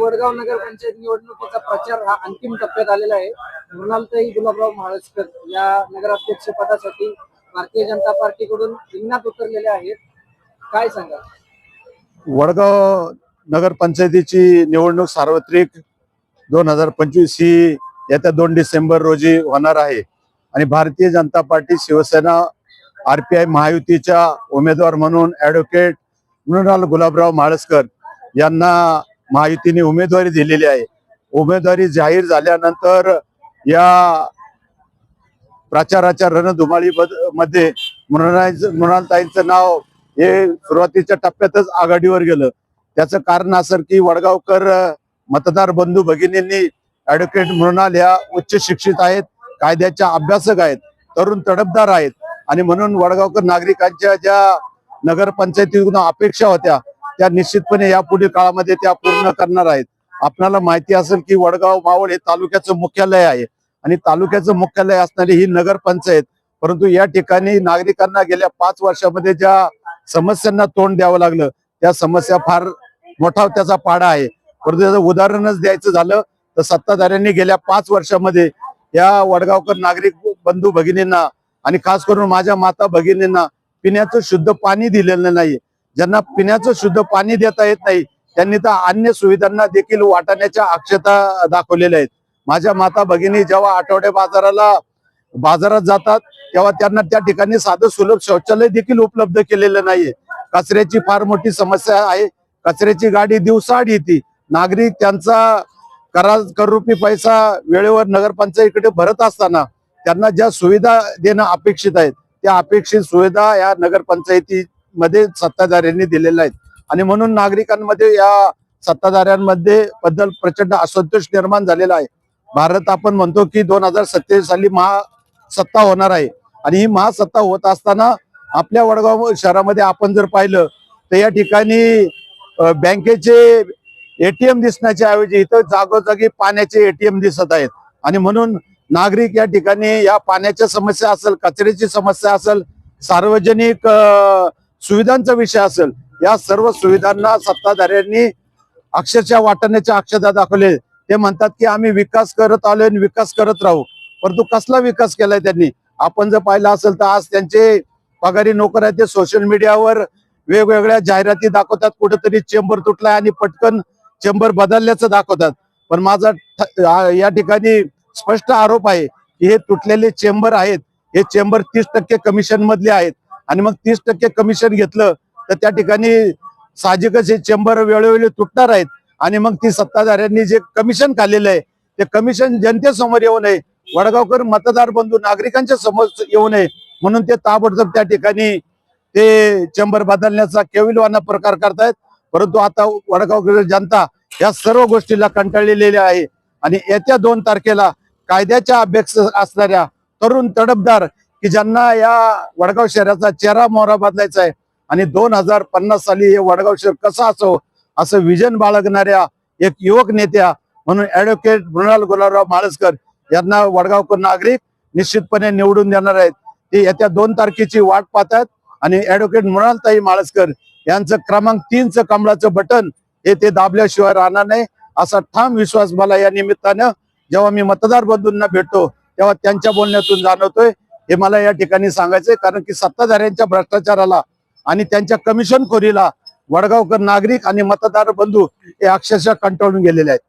वडगाव नगर पंचायत निवडणुकीचा प्रचार हा अंतिम टप्प्यात आलेला आहे. मृणालताई गुलाबराव महाळसकर या नगराध्यक्ष पदासाठी भारतीय जनता पार्टीकडून रिंगणात उतरलेले आहेत. काय सांगा वडगाव नगर पंचायतीची निवडणूक सार्वत्रिक दोन हजार पंचवीस ही येत्या दोन डिसेंबर रोजी होणार आहे. आणि भारतीय जनता पार्टी शिवसेना आरपीआय महायुतीच्या उमेदवार म्हणून ऍडव्होकेट मृणाल गुलाबराव म्हाळसकर यांना महायुतीने उमेदवारी दिलेली आहे. उमेदवारी जाहीर झाल्यानंतर या प्रचाराच्या रणधुमाळी मध्ये मृणाल मृणालताईंचं नाव हे सुरुवातीच्या टप्प्यातच आघाडीवर गेलं. त्याचं कारण असं की वडगावकर मतदार बंधू भगिनींनी ऍडव्होकेट मृणाल ह्या उच्च शिक्षित आहेत कायद्याच्या अभ्यासक आहेत तरुण तडफदार आहेत. आणि म्हणून वडगावकर नागरिकांच्या ज्या नगरपंचायतीतून अपेक्षा होत्या त्या निश्चितपणे या पुढील काळामध्ये त्या पूर्ण करणार आहेत. आपणाला माहिती असेल की वडगाव मावळ हे तालुक्याचं मुख्यालय आहे. आणि तालुक्याचं मुख्यालय असणारी ही नगरपंचायत परंतु या ठिकाणी नागरिकांना गेल्या पाच वर्षामध्ये ज्या समस्यांना तोंड द्यावं लागलं त्या समस्या फार मोठा त्याचा पाडा आहे. परंतु त्याचं उदाहरणच द्यायचं झालं तर सत्ताधाऱ्यांनी गेल्या पाच वर्षामध्ये या वडगावकर नागरिक बंधू भगिनींना आणि खास करून माझ्या माता भगिनींना पिण्याचं शुद्ध पाणी दिलेलं नाही. ज्यांना पिण्याचं शुद्ध पाणी देता येत नाही त्यांनी तर अन्य सुविधांना देखील वाटण्याच्या अक्षता दाखवलेल्या आहेत. माझ्या माता भगिनी जेव्हा आठवडे बाजाराला बाजारात जातात तेव्हा त्यांना त्या ठिकाणी साधं सुलभ शौचालय देखील उपलब्ध केलेलं नाहीये. कचऱ्याची फार मोठी समस्या आहे. कचऱ्याची गाडी दिवसाआड येते. नागरिक त्यांचा करा करूपी पैसा वेळेवर नगरपंचायतीकडे भरत असताना त्यांना ज्या सुविधा देणं अपेक्षित आहेत त्या अपेक्षित सुविधा या नगरपंचायती मध्ये सत्ताधाऱ्यांनी दिलेल्या आहेत. आणि म्हणून नागरिकांमध्ये या सत्ताधाऱ्यांमध्ये बद्दल प्रचंड असंतोष निर्माण झालेला आहे. भारत आपण म्हणतो की दोन हजार सत्तेचाळीस साली महासत्ता होणार आहे. आणि ही महासत्ता होत असताना आपल्या वडगाव शहरामध्ये आपण जर पाहिलं तर या ठिकाणी बँकेचे एटीएम दिसण्याच्या ऐवजी इथं जागोजागी पाण्याचे एटीएम दिसत आहेत. आणि म्हणून नागरिक या ठिकाणी या पाण्याच्या समस्या असेल कचऱ्याची समस्या असेल सार्वजनिक सुविधांचा विषय असेल या सर्व सुविधांना सत्ताधाऱ्यांनी अक्षरशः वाटण्याच्या अक्षता दाखवले. ते म्हणतात की आम्ही विकास करत आलोय आणि विकास करत राहू. परंतु कसला विकास केलाय त्यांनी? आपण जर पाहिलं असेल तर आज त्यांचे पगारी नोकर आहेत ते सोशल मीडियावर वेगवेगळ्या जाहिराती दाखवतात. कुठेतरी चेंबर तुटलाय आणि पटकन चेंबर बदलल्याचं दाखवतात. पण माझा या ठिकाणी स्पष्ट आरोप आहे की हे तुटलेले चेंबर आहेत. हे चेंबर तीस टक्के कमिशन मधले आहेत. आणि मग तीस टक्के कमिशन घेतलं तर त्या ठिकाणी साहजिकच हे चेंबर वेळोवेळी तुटणार आहेत. आणि मग ती सत्ताधाऱ्यांनी जे कमिशन खाल्लेलं आहे ते कमिशन जनतेसमोर येऊ नये वडगावकर मतदार बंधू नागरिकांच्या समोर येऊ नये म्हणून ते ताबडतोब त्या ठिकाणी ते चेंबर बदलण्याचा केविलवाना प्रकार करतायत. परंतु आता वडगावकर जनता या सर्व गोष्टीला कंटाळलेली आहे. आणि येत्या दोन तारखेला कायद्याच्या अभ्यास असणाऱ्या तरुण तडफदार की ज्यांना या वडगाव शहराचा चेहरा मोहरा बदलायचा आहे आणि दोन हजार पन्नास साली हे वडगाव शहर कसं असो असं विजन बाळगणाऱ्या एक युवक नेत्या म्हणून ऍडव्होकेट मृणाल गुलाबराव माळसकर यांना वडगावकर नागरिक निश्चितपणे निवडून देणार आहेत. ते येत्या दोन तारखेची वाट पाहतात आणि ऍडव्होकेट मृणालताई माळसकर यांचं क्रमांक तीनचं कमळाचं बटन हे ते दाबल्याशिवाय राहणार नाही. असा ठाम विश्वास मला या निमित्तानं जेव्हा मी मतदार बंधूंना भेटतो तेव्हा त्यांच्या बोलण्यातून जाणवतोय. हे मला या ठिकाणी सांगायचंय कारण की सत्ताधाऱ्यांच्या भ्रष्टाचाराला आणि त्यांच्या कमिशन खोरीला वडगावकर नागरिक आणि मतदार बंधू हे अक्षरशः कंटाळून गेलेले आहेत.